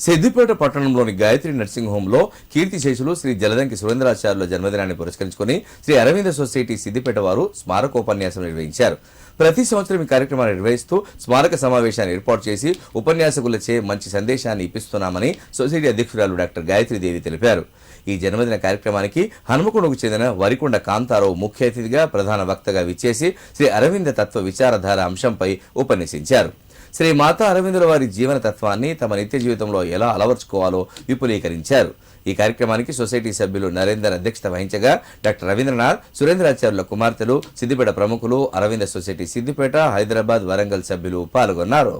సిద్దిపేట పట్టణంలోని గాయత్రి నర్సింగ్ హోంలో కీర్తి శేషులు శ్రీ జలదంకి సురేంద్రాచార్యుల జన్మదినాన్ని పురస్కరించుకుని శ్రీ అరవింద సొసైటీ సిద్దిపేట వారు స్మారకోపన్యాసం నిర్వహించారు. ప్రతి సంవత్సరం ఈ కార్యక్రమాన్ని నిర్వహిస్తూ స్మారక సమావేశాన్ని ఏర్పాటు చేసి ఉపన్యాసకులచే మంచి సందేశాన్ని ఇప్పిస్తున్నామని సొసైటీ అధ్యక్షురాలు డాక్టర్ గాయత్రీదేవి తెలిపారు. ఈ జన్మదిన కార్యక్రమానికి హనుమకొండకు చెందిన వరికొండ కాంతారావు ముఖ్య అతిథిగా ప్రధాన వక్తగా విచ్చేసి శ్రీ అరవింద తత్వ విచారధార అంశంపై ఉపన్యసించారు. శ్రీ మాతా అరవిందుల వారి జీవన తత్వాన్ని తమ నిత్య జీవితంలో ఎలా అలవర్చుకోవాలో విపులీకరించారు. ఈ కార్యక్రమానికి సొసైటీ సభ్యులు నరేందర్ అధ్యక్షత వహించగా డాక్టర్ రవీంద్రనాథ్ సురేంద్రాచార్యుల కుమార్తెలు సిద్దిపేట ప్రముఖులు అరవింద సొసైటీ సిద్దిపేట హైదరాబాద్ వరంగల్ సభ్యులు పాల్గొన్నారు.